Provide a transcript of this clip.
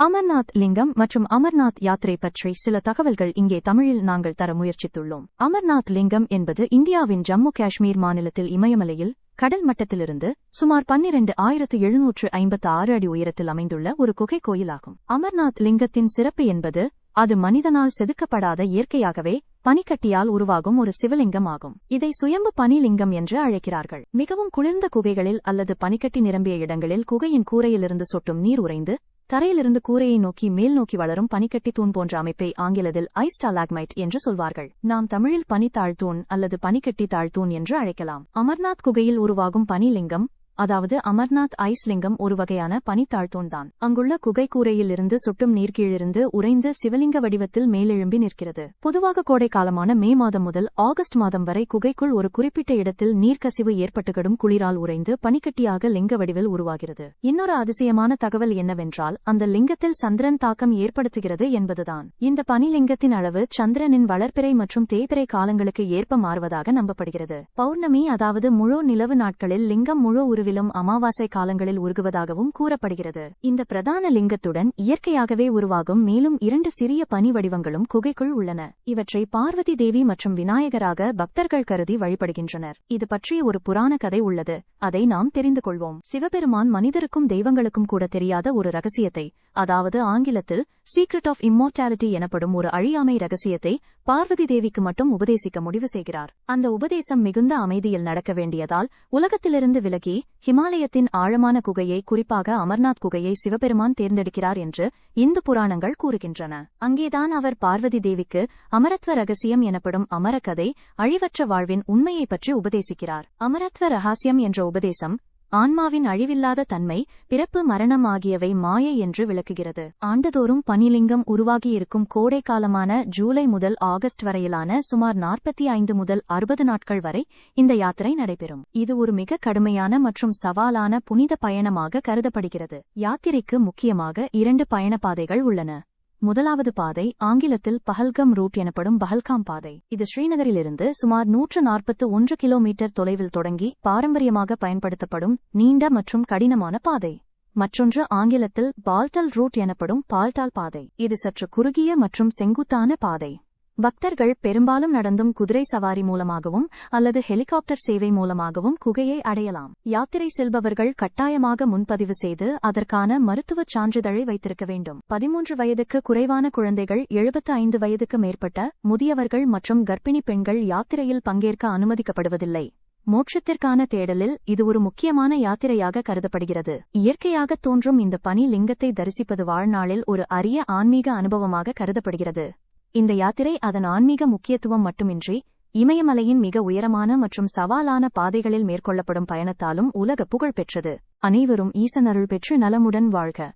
அமர்நாத் லிங்கம் மற்றும் அமர்நாத் யாத்திரை பற்றி சில தகவல்கள் இங்கே தமிழில் நாங்கள் தர முயற்சித்துள்ளோம். அமர்நாத் லிங்கம் என்பது இந்தியாவின் ஜம்மு காஷ்மீர் மாநிலத்தில் இமயமலையில் கடல் மட்டத்திலிருந்து சுமார் பன்னிரண்டு ஆயிரத்து எழுநூற்று ஐம்பத்து ஆறு அடி உயரத்தில் அமைந்துள்ள ஒரு குகை கோயிலாகும். அமர்நாத் லிங்கத்தின் சிறப்பு என்பது அது மனிதனால் செதுக்கப்படாத இயற்கையாகவே பனிக்கட்டியால் உருவாகும் ஒரு சிவலிங்கம் ஆகும். இதை சுயம்பு பனிலிங்கம் என்று அழைக்கிறார்கள். மிகவும் குளிர்ந்த குகைகளில் அல்லது பனிக்கட்டி நிரம்பிய இடங்களில் குகையின் கூரையிலிருந்து சொட்டும் நீர் உறைந்து தரையிலிருந்து கூரையை நோக்கி மேல் நோக்கி வளரும் பனிக்கட்டி தூண் போன்ற அமைப்பை ஆங்கிலத்தில் ஐஸ்டாலாக்மைட் என்று சொல்வார்கள். நாம் தமிழில் பனித்தாழ்தூண் அல்லது பனிக்கட்டி தாழ்தூண் என்று அழைக்கலாம். அமர்நாத் குகையில் உருவாகும் பனிலிங்கம் அதாவது அமர்நாத் ஐஸ்லிங்கம் ஒரு வகையான பனித்தாழ்த்தோன்தான் அங்குள்ள குகை கூரையில் இருந்து சுட்டும் நீர்கீழிருந்து உறைந்து சிவலிங்க வடிவத்தில் மேலெழும்பி நிற்கிறது. பொதுவாக கோடை காலமான மே மாதம் முதல் ஆகஸ்ட் மாதம் வரை குகைக்குள் ஒரு குறிப்பிட்ட இடத்தில் நீர்க்கசிவு ஏற்பட்டுகிடும் குளிரால் உறைந்து பனிக்கட்டியாக லிங்க வடிவில் உருவாகிறது. இன்னொரு அதிசயமான தகவல் என்னவென்றால் அந்த லிங்கத்தில் சந்திரன் தாக்கம் ஏற்படுத்துகிறது என்பதுதான். இந்த பனிலிங்கத்தின் அளவு சந்திரனின் வளர்ப்பிறை மற்றும் தேய்பிறை காலங்களுக்கு ஏற்ப மாறுவதாக நம்பப்படுகிறது. பௌர்ணமி அதாவது முழு நிலவு நாட்களில் லிங்கம் முழு உருவில் உருவிலும் அமாவாசை காலங்களில் உருகுவதாகவும் கூறப்படுகிறது. இந்த பிரதான லிங்கத்துடன் இயற்கையாகவே உருவாகும் மேலும் இரண்டு சிறிய பனி வடிவங்களும் குகைக்குள் உள்ளன. இவற்றை பார்வதி தேவி மற்றும் விநாயகராக பக்தர்கள் கருதி வழிபடுகின்றனர். இது பற்றிய ஒரு புராண கதை உள்ளது. அதை நாம் தெரிந்து கொள்வோம். சிவபெருமான் மனிதருக்கும் தெய்வங்களுக்கும் கூட தெரியாத ஒரு ரகசியத்தை அதாவது ஆங்கிலத்தில் சீக்ரெட் ஆஃப் இம்மோர்டாலிட்டி எனப்படும் ஒரு அழியாமை ரகசியத்தை பார்வதி தேவிக்கு மட்டும் உபதேசிக்க முடிவு செய்கிறார். அந்த உபதேசம் மிகுந்த அமைதியில் நடக்க வேண்டியதால் உலகத்திலிருந்து விலகி ஹிமாலயத்தின் ஆழமான குகையை குறிப்பாக அமர்நாத் குகையை சிவபெருமான் தேர்ந்தெடுக்கிறார் என்று இந்து புராணங்கள் கூறுகின்றன. அங்கேதான் அவர் பார்வதி தேவிக்கு அமரத்வ ரகசியம் எனப்படும் அமரகதை அழிவற்ற வாழ்வின் உண்மையை பற்றி உபதேசிக்கிறார். அமரத்வ ரகசியம் என்ற உபதேசம் ஆன்மாவின் அழிவில்லாத தன்மை பிறப்பு மரணம் ஆகியவை மாயை என்று விளக்குகிறது. ஆண்டுதோறும் பனிலிங்கம் உருவாகியிருக்கும் கோடை காலமான ஜூலை முதல் ஆகஸ்ட் வரையிலான சுமார் நாற்பத்தி ஐந்து முதல் அறுபது நாட்கள் வரை இந்த யாத்திரை நடைபெறும். இது ஒரு மிக கடுமையான மற்றும் சவாலான புனித பயணமாக கருதப்படுகிறது. யாத்திரைக்கு முக்கியமாக இரண்டு பயணப்பாதைகள் உள்ளன. முதலாவது பாதை ஆங்கிலத்தில் பஹல்கம் ரூட் எனப்படும் பஹல்காம் பாதை. இது ஸ்ரீநகரிலிருந்து சுமார் நூற்று நாற்பத்து ஒன்று கிலோமீட்டர் தொலைவில் தொடங்கி பாரம்பரியமாக பயன்படுத்தப்படும் நீண்ட மற்றும் கடினமான பாதை. மற்றொன்று ஆங்கிலத்தில் பால்டல் ரூட் எனப்படும் பால்டால் பாதை. இது சற்று குறுகிய மற்றும் செங்குத்தான பாதை. பக்தர்கள் பெரும்பாலும் நடந்தும் குதிரை சவாரி மூலமாகவும் அல்லது ஹெலிகாப்டர் சேவை மூலமாகவும் குகையை அடையலாம். யாத்திரை செல்பவர்கள் கட்டாயமாக முன்பதிவு செய்து அதற்கான மருத்துவச் சான்றிதழை வைத்திருக்க வேண்டும். பதிமூன்று வயதுக்கு குறைவான குழந்தைகள் எழுபத்து ஐந்து வயதுக்கு மேற்பட்ட முதியவர்கள் மற்றும் கர்ப்பிணி பெண்கள் யாத்திரையில் பங்கேற்க அனுமதிக்கப்படுவதில்லை. மோட்சத்திற்கான தேடலில் இது ஒரு முக்கியமான யாத்திரையாக கருதப்படுகிறது. இயற்கையாக தோன்றும் இந்த பனி லிங்கத்தை தரிசிப்பது வாழ்நாளில் ஒரு அரிய ஆன்மீக அனுபவமாக கருதப்படுகிறது. இந்த யாத்திரை அதன் ஆன்மீக முக்கியத்துவம் மட்டுமின்றி இமயமலையின் மிக உயரமான மற்றும் சவாலான பாதைகளில் மேற்கொள்ளப்படும் பயணத்தாலும் உலக புகழ் பெற்றது அனைவரும் ஈசனருள் பெற்று நலமுடன் வாழ்க.